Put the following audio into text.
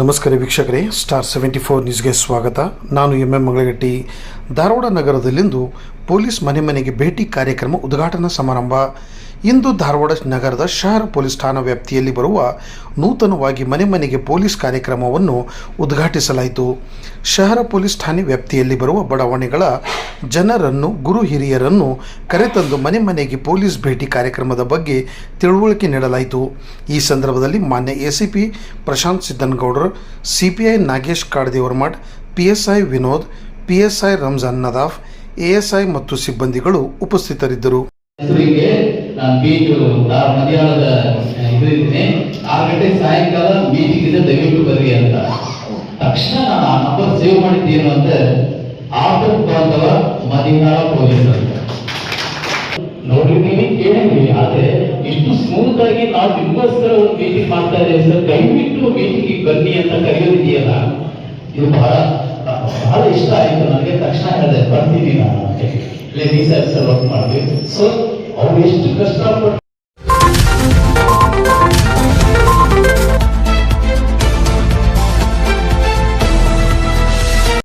ನಮಸ್ಕಾರ ವೀಕ್ಷಕರೇ star seventy four ನ್ಯೂಸ್ಗೆ ಸ್ವಾಗತ. ನಾನು ಎಂ ಎಂ ಮಂಗಳಗಟ್ಟಿ. ಧಾರವಾಡ ನಗರದಲ್ಲಿಂದು ಪೊಲೀಸ್ ಮನೆ ಮನೆಗೆ ಭೇಟಿ ಕಾರ್ಯಕ್ರಮ ಉದ್ಘಾಟನಾ ಸಮಾರಂಭ. ಇಂದು ಧಾರವಾಡ ನಗರದ ಶಹರ ಪೊಲೀಸ್ ಠಾಣಾ ವ್ಯಾಪ್ತಿಯಲ್ಲಿ ಬರುವ ನೂತನವಾಗಿ ಮನೆ ಮನೆಗೆ ಪೊಲೀಸ್ ಕಾರ್ಯಕ್ರಮವನ್ನು ಉದ್ಘಾಟಿಸಲಾಯಿತು. ಶಹರ ಪೊಲೀಸ್ ಠಾಣೆ ವ್ಯಾಪ್ತಿಯಲ್ಲಿ ಬರುವ ಬಡಾವಣೆಗಳ ಜನರನ್ನು, ಗುರು ಹಿರಿಯರನ್ನು ಕರೆತಂದು ಮನೆ ಮನೆಗೆ ಪೊಲೀಸ್ ಭೇಟಿ ಕಾರ್ಯಕ್ರಮದ ಬಗ್ಗೆ ತಿಳುವಳಿಕೆ ನೀಡಲಾಯಿತು. ಈ ಸಂದರ್ಭದಲ್ಲಿ ಮಾನ್ಯ ACP Prashant ಸಿದ್ದನಗೌಡರು, CPI Nagesh Kadadevarmath, PSI Vinod, PSI Ramzan Nadaf, ASI ಮತ್ತು ಸಿಬ್ಬಂದಿಗಳು ಉಪಸ್ಥಿತರಿದ್ದರು. ಹೆಸರಿಗೆ ನಾನು ಬೀಚ್ ಮಧ್ಯಾಹ್ನದ ಇದರಿದ್ದೀನಿ ಆರು ಗಂಟೆ ಸಾಯಂಕಾಲ ಮೀಟಿಂಗ್ ಇದೆ ದಯವಿಟ್ಟು ಬರ್ರಿ ಅಂತ. ತಕ್ಷಣ ನಾನು ಆ ನಂಬರ್ ಸೇವ್ ಮಾಡಿದ್ದೇನು ಅಂದ್ರೆ ಆಟೋ ಬಾಂಧವ ಮದಿನಾಳ ಪೊಲೀಸ್ ಅಂತ. ನೋಡಿದ್ದೀನಿ ಕೇಳಿದ್ದೀನಿ ಆದ್ರೆ ಇಷ್ಟು ಸ್ಮೂತ್ ಆಗಿ ನಾವು ನಿಮಗೋಸ್ಕರ ಒಂದು ಮೀಟಿಂಗ್ ಮಾಡ್ತಾ ಇದ್ದೇವೆ ಸರ್. ದಯವಿಟ್ಟು ಮೀಟಿಂಗ್ ಬನ್ನಿ ಅಂತ ಕರೆಯೋದಿದೆಯಲ್ಲ. ಇದು ಬಹಳ ಬಹಳ ಇಷ್ಟ ಆಯ್ತು. ನನಗೆ ತಕ್ಷಣ ಹೇಳಿದೆ, ಬರ್ತೀನಿ ನಾನು. ಅಂತ ಲೇಡೀಸ್ ಸರ್ ವರ್ಕ್ ಮಾಡಿದ್ವಿ ಸೊ ಅವ್ರು ಎಷ್ಟು ಕಷ್ಟಪಟ್ಟು